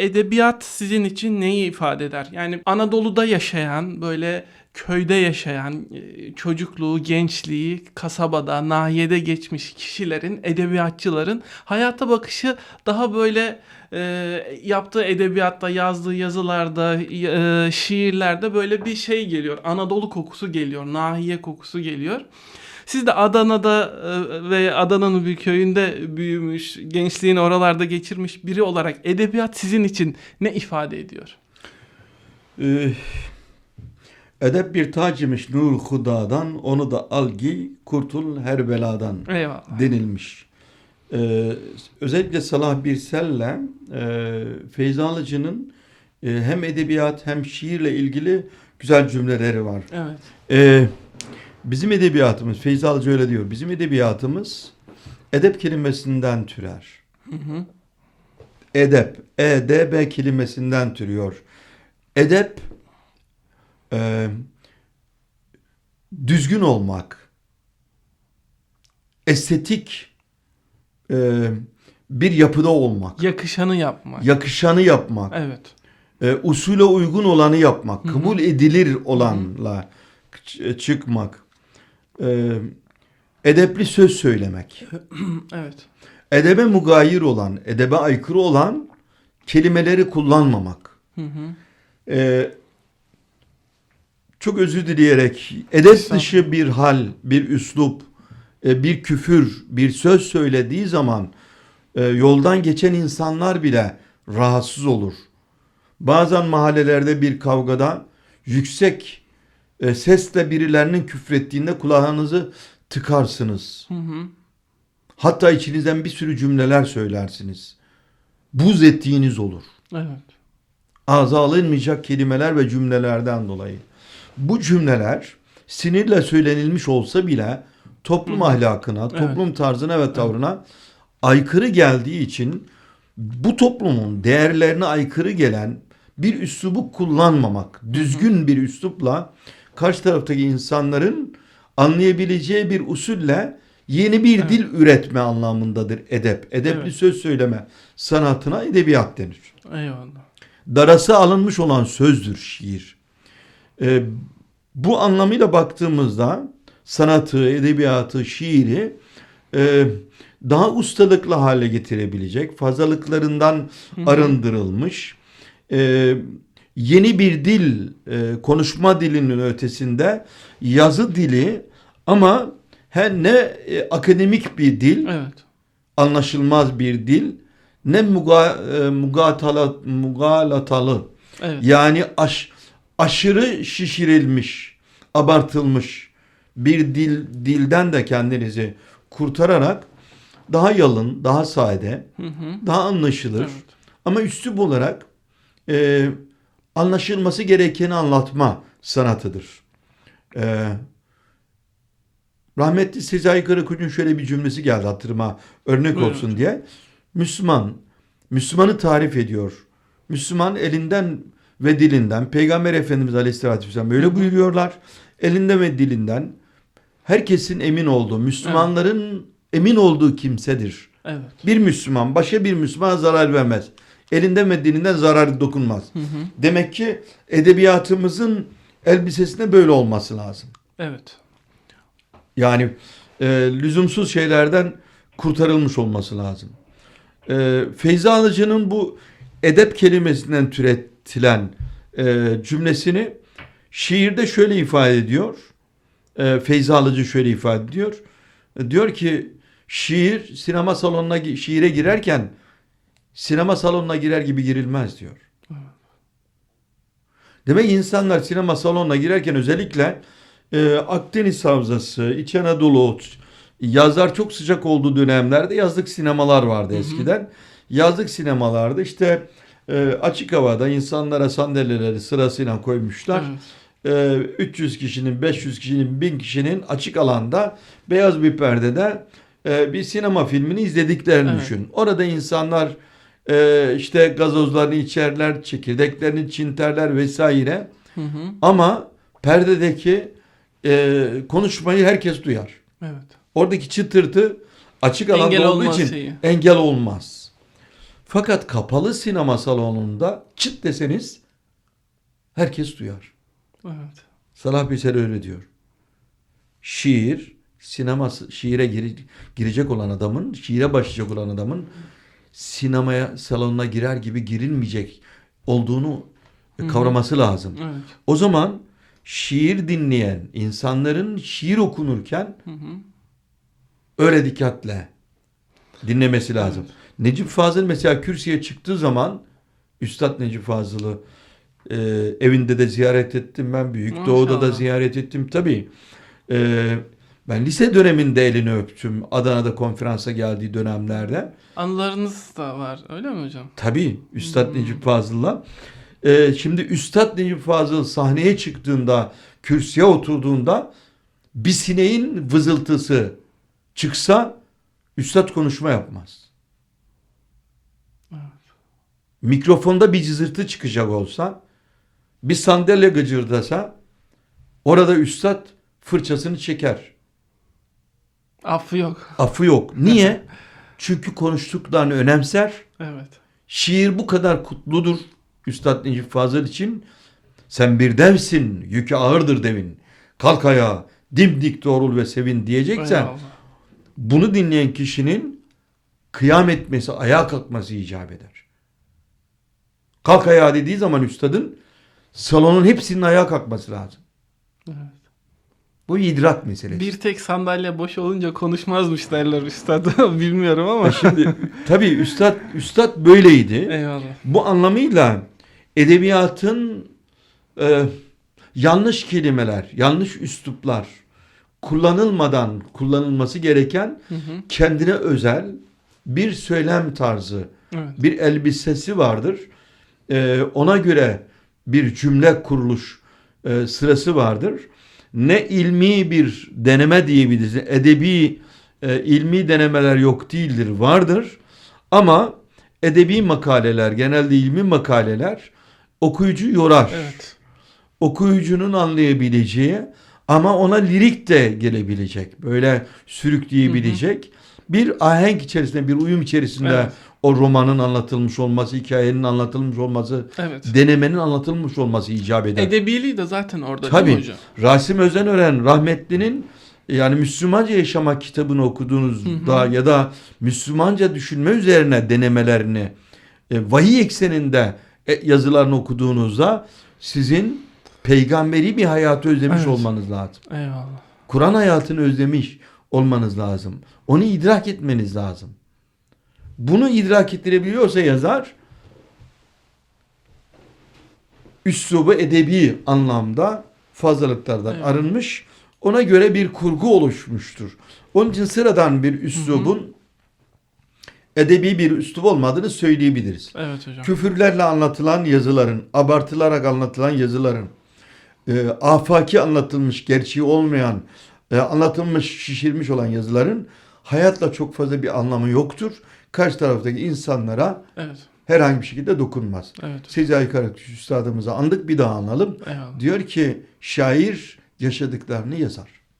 edebiyat sizin için neyi ifade eder? Yani Anadolu'da yaşayan, böyle köyde yaşayan, e, çocukluğu, gençliği kasabada, nahiyede geçmiş kişilerin, edebiyatçıların hayata bakışı daha böyle e, yaptığı edebiyatta, yazdığı yazılarda, e, şiirlerde böyle bir şey geliyor. Anadolu kokusu geliyor, nahiye kokusu geliyor. Siz de Adana'da e, ve Adana'nın bir köyünde büyümüş, gençliğini oralarda geçirmiş biri olarak edebiyat sizin için ne ifade ediyor? Ee, edep bir tac imiş nur hudadan, onu da al giy, kurtul her beladan Eyvallah. denilmiş. Ee, özellikle Salah Birsel'le e, Feyzi Alıcı'nın e, hem edebiyat hem şiirle ilgili güzel cümleleri var. Evet. Ee, bizim edebiyatımız, Feyzi Alıcı öyle diyor, bizim edebiyatımız edep kelimesinden türer. Hı hı. Edep, E-D-B kelimesinden türüyor. Edep, e, düzgün olmak, estetik e, bir yapıda olmak, Yakışanı yapmak. yakışanı yapmak, Evet. e, usule uygun olanı yapmak, kabul edilir olanla ç- çıkmak, e, edepli söz söylemek, Evet. edebe mugayir olan, edebe aykırı olan kelimeleri kullanmamak. Hı hı. Ee, çok özür dileyerek edep dışı bir hal, bir üslup, e, bir küfür, bir söz söylediği zaman e, yoldan geçen insanlar bile rahatsız olur. Bazen mahallelerde bir kavgada yüksek e, sesle birilerinin küfrettiğinde kulağınızı tıkarsınız. Hı hı. Hatta içinizden bir sürü cümleler söylersiniz. Buz ettiğiniz olur. Evet. ağza alınmayacak kelimeler ve cümlelerden dolayı. Bu cümleler sinirle söylenilmiş olsa bile toplum ahlakına, Evet. toplum tarzına ve tavrına aykırı geldiği için bu toplumun değerlerine aykırı gelen bir üslubu kullanmamak, düzgün bir üslupla karşı taraftaki insanların anlayabileceği bir usulle yeni bir Evet. dil üretme anlamındadır edep. Edepli Evet. söz söyleme sanatına edebiyat denir Eyvallah. darası alınmış olan sözdür şiir. Ee, bu anlamıyla baktığımızda sanatı, edebiyatı, şiiri e, daha ustalıklı hale getirebilecek, fazlalıklarından Hı hı. arındırılmış, e, yeni bir dil, e, konuşma dilinin ötesinde yazı dili ama her ne e, akademik bir dil, Evet. anlaşılmaz bir dil, ne muga, e, mugatala, mugalatalı Evet. yani aş, aşırı şişirilmiş, abartılmış bir dil dilden de kendinizi kurtararak daha yalın, daha sade, Hı hı. daha anlaşılır Evet. ama üslup olarak e, anlaşılması gerekeni anlatma sanatıdır. E, rahmetli Sezai Karakoç'un şöyle bir cümlesi geldi hatırıma örnek Buyurun olsun diye. Müslüman, Müslümanı tarif ediyor. Müslüman elinden ve dilinden, Peygamber Efendimiz Aleyhisselatü Vesselam böyle buyuruyorlar. Elinden ve dilinden herkesin emin olduğu, Müslümanların emin olduğu kimsedir. Evet. Bir Müslüman başka bir Müslümana zarar vermez. Elinden ve dilinden zarar dokunmaz. Hı hı. Demek ki edebiyatımızın elbisesinde böyle olması lazım. Evet. Yani e, lüzumsuz şeylerden kurtarılmış olması lazım. E, Feyzi Alıcı'nın bu edep kelimesinden türetilen e, cümlesini şiirde şöyle ifade ediyor. E, Feyzi Alıcı şöyle ifade ediyor. E, diyor ki şiir sinema salonuna şiire girerken sinema salonuna girer gibi girilmez diyor. Demek insanlar sinema salonuna girerken özellikle e, Akdeniz Havzası, İç Anadolu, yazlar çok sıcak olduğu dönemlerde yazlık sinemalar vardı Hı hı. eskiden. Yazlık sinemalarda işte e, açık havada insanlara sandalyeleri sırasıyla koymuşlar. Evet. E, 300 kişinin, 500 kişinin, 1000 kişinin açık alanda beyaz bir perdede e, bir sinema filmini izlediklerini Evet. düşün. Orada insanlar e, işte gazozlarını içerler, çekirdeklerini çinterler vesaire. Hı hı. Ama perdedeki e, konuşmayı herkes duyar. Evet. Oradaki çıtırtı açık alanda Engel olduğu için şeyi. engel olmaz. Fakat kapalı sinema salonunda çıt deseniz herkes duyar. Evet. Salah Beser öyle diyor. Şiir, sineması, şiire gire- girecek olan adamın, şiire başlayacak olan adamın sinemaya salonuna girer gibi girilmeyecek olduğunu Hı hı. kavraması lazım. Evet. O zaman şiir dinleyen insanların şiir okunurken Hı hı. öyle dikkatle dinlemesi lazım. Necip Fazıl mesela kürsüye çıktığı zaman Üstad Necip Fazıl'ı e, evinde de ziyaret ettim ben. Büyük Maşallah. Doğu'da da ziyaret ettim tabii. E, ben lise döneminde elini öptüm. Adana'da konferansa geldiği dönemlerde. Anılarınız da var öyle mi hocam? Tabii Üstad Hmm. Necip Fazıl'la. E, şimdi Üstad Necip Fazıl sahneye çıktığında, kürsüye oturduğunda bir sineğin vızıltısı çıksa Üstad konuşma yapmaz. Evet. mikrofonda bir cızırtı çıkacak olsa, bir sandalye gıcırdasa, orada üstad fırçasını çeker. Affı yok. Affı yok. Niye? Çünkü konuştuklarını önemser. Evet. Şiir bu kadar kutludur Üstad Necip Fazıl için. Sen bir devsin, yükü ağırdır devin. Kalk ayağa, dimdik doğrul ve sevin diyeceksen, Eyvallah. bunu dinleyen kişinin kıyam etmesi, ayağa kalkması icap eder. Kalk ayağa dediği zaman üstadın salonun hepsinin ayağa kalkması lazım. Evet. Bu idrak meselesi. Bir tek sandalye boş olunca konuşmazmış derler üstad. Bilmiyorum ama. Şimdi tabii üstad üstad böyleydi. Eyvallah. Bu anlamıyla edebiyatın e, yanlış kelimeler, yanlış üsluplar kullanılmadan kullanılması gereken Hı hı. kendine özel bir söylem tarzı, Evet. bir elbisesi vardır. Ee, ona göre bir cümle kuruluş e, sırası vardır. Ne ilmi bir deneme diyebiliriz. Edebi e, ilmi denemeler yok değildir, vardır. Ama edebi makaleler, genelde ilmi makaleler okuyucu yorar. Evet. Okuyucunun anlayabileceği ama ona lirik de gelebilecek. Böyle sürükleyebilecek. Bir ahenk içerisinde, bir uyum içerisinde Evet. O romanın anlatılmış olması, hikayenin anlatılmış olması, Evet. denemenin anlatılmış olması icap eder. Edebiliği de zaten orada değil Tabii. mi hocam? Rasim Özenören rahmetlinin yani Müslümanca yaşamak kitabını okuduğunuzda ya da Müslümanca düşünme üzerine denemelerini e, vahiy ekseninde e, yazılarını okuduğunuzda sizin peygamberi bir hayatı özlemiş Evet. olmanız lazım. Eyvallah. Kur'an hayatını özlemiş olmanız lazım. Onu idrak etmeniz lazım. Bunu idrak ettirebiliyorsa yazar üslubu edebi anlamda fazlalıklardan Evet. arınmış. Ona göre bir kurgu oluşmuştur. Onun için sıradan bir üslubun edebi bir üslub olmadığını söyleyebiliriz. Evet hocam. Küfürlerle anlatılan yazıların, abartılarak anlatılan yazıların, e, afaki anlatılmış, gerçeği olmayan, e, anlatılmış, şişirmiş olan yazıların hayatla çok fazla bir anlamı yoktur. Karşı taraftaki insanlara Evet. herhangi bir şekilde dokunmaz. Evet. Sezai Karakuş Üstadımızı andık bir daha analım. Eyvallah. Diyor ki şair yaşadıklarını yazar.